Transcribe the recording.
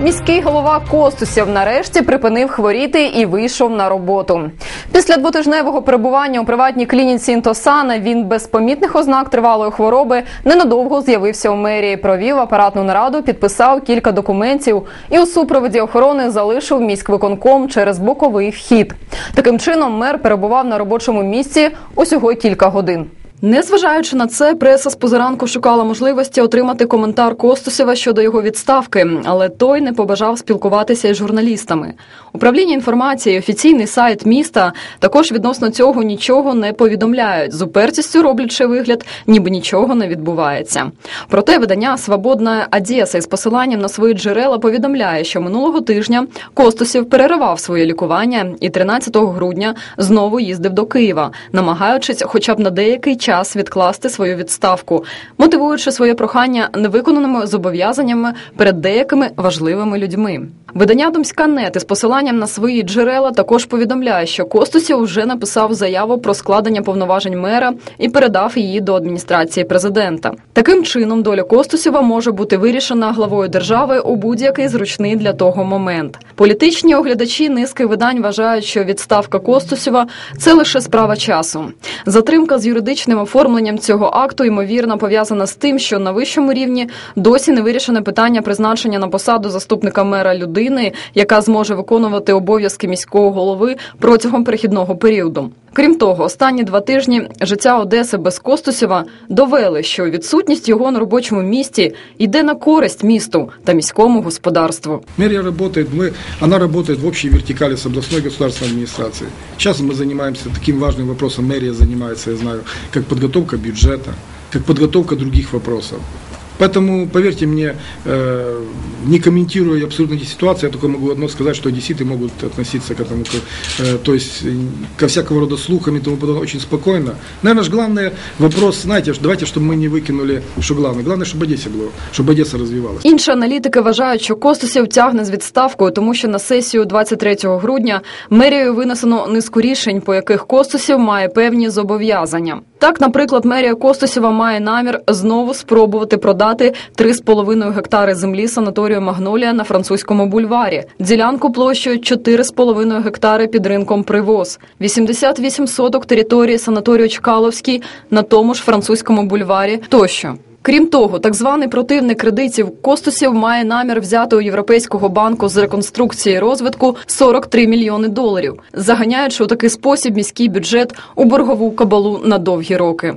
Міський голова Костусів нарешті припинив хворіти і вийшов на роботу. Після двотижневого перебування у приватній клініці Інтосана він без помітних ознак тривалої хвороби ненадовго з'явився у мерії. Провів апаратну нараду, підписав кілька документів і у супроводі охорони залишив міськвиконком через боковий вхід. Таким чином мер перебував на робочому місці усього кілька годин. Незважаючи на це, преса з позаранку шукала можливості отримати коментар Костусєва щодо його відставки, але той не побажав спілкуватися із журналістами. Управління інформації, офіційний сайт міста також відносно цього нічого не повідомляють, з упертістю роблячи вигляд, ніби нічого не відбувається. Проте видання Свободна Одеса із посиланням на свої джерела повідомляє, що минулого тижня Костусів переривав своє лікування і 13 грудня знову їздив до Києва, намагаючись, хоча б на деякий час відкласти свою відставку, мотивуючи своє прохання невиконаними зобов'язаннями перед деякими важливими людьми. Видання Думська.нет із посиланням на свої джерела також повідомляє, що Костусів вже написав заяву про складення повноважень мера і передав її до адміністрації президента. Таким чином, доля Костусєва може бути вирішена главою держави у будь-який зручний для того момент. Політичні оглядачі низки видань вважають, що відставка Костусєва це лише справа часу. Затримка з юридичним оформленням цього акту ймовірно пов'язана з тим, що на вищому рівні досі не вирішене питання призначення на посаду заступника мера людини, яка зможе виконувати обов'язки міського голови протягом перехідного періоду. Крім того, останні два тижні життя Одеси без Костусєва довели, що відсутність його на робочому місці йде на користь місту та міському господарству. Мэрия работает, мы, она работает в общей вертикали с областной государственной администрацией. Сейчас мы занимаемся таким важным вопросом, мэрия занимается, я знаю, как подготовка бюджета, как подготовка других вопросов. Поэтому, поверьте мне, э, не комментируя абсолютно эти ситуации, я только могу одно сказать, что одесситы могут относиться к этому, к, э, то есть э, ко всякого рода слухам и тому подобное очень спокойно. Наверное, же главный вопрос, знаете, что давайте, чтобы мы не выкинули, что главное. Главное, чтобы Одессе было, чтобы Одесса развивалась. Інші аналітики вважають, що Костусів тягне з відставкою, тому що на сесію 23 грудня мерією винесено низку рішень, по яких Костусів має певні зобов'язання. Так, наприклад, мерія Костосєва має намір знову спробувати продати 3,5 гектари землі санаторію Магнолія на французькому бульварі, ділянку площею 4,5 гектари під ринком Привоз, 88 соток території санаторію Чкаловський на тому ж французькому бульварі тощо. Крім того, так званий противник кредитів Костусів має намір взяти у Європейського банку з реконструкції і розвитку 43 мільйони доларів, заганяючи у такий спосіб міський бюджет у боргову кабалу на довгі роки.